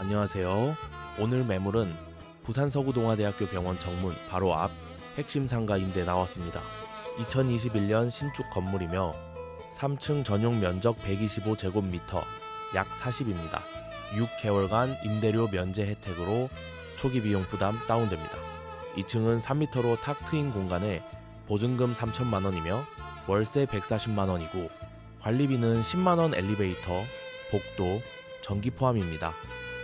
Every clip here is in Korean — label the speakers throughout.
Speaker 1: 안녕하세요. 오늘 매물은 부산 서구동아대학교 병원 정문 바로 앞 핵심 상가 임대 나왔습니다. 2021년 신축 건물이며 3층 전용 면적 125제곱미터 약 40입니다. 6개월간 임대료 면제 혜택으로 초기 비용 부담 다운됩니다. 2층은 3m로 탁 트인 공간에 보증금 3천만 원이며 월세 140만 원이고 관리비는 10만 원 엘리베이터, 복도, 전기 포함입니다.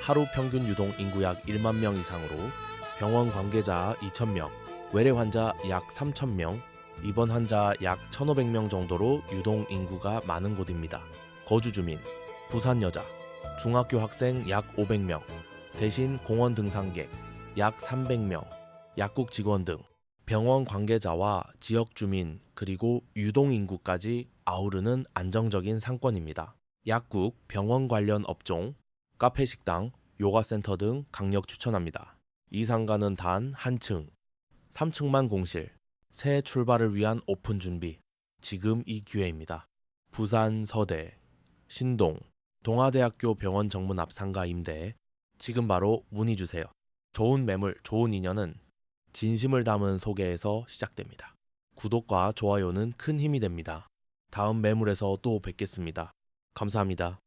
Speaker 1: 하루 평균 유동 인구 약 1만 명 이상으로 병원 관계자 2,000명, 외래 환자 약 3,000명, 입원 환자 약 1,500명 정도로 유동 인구가 많은 곳입니다. 거주 주민, 부산 여자, 중학교 학생 약 500명, 대신 공원 등산객 약 300명, 약국 직원 등 병원 관계자와 지역 주민 그리고 유동 인구까지 아우르는 안정적인 상권입니다. 약국, 병원 관련 업종, 카페 식당, 요가 센터 등 강력 추천합니다. 이 상가는 단 한 층, 3층만 공실, 새 출발을 위한 오픈 준비. 지금 이 기회입니다. 부산 서대, 신동, 동아대학교 병원 정문 앞 상가 임대. 지금 바로 문의 주세요. 좋은 매물, 좋은 인연은 진심을 담은 소개에서 시작됩니다. 구독과 좋아요는 큰 힘이 됩니다. 다음 매물에서 또 뵙겠습니다. 감사합니다.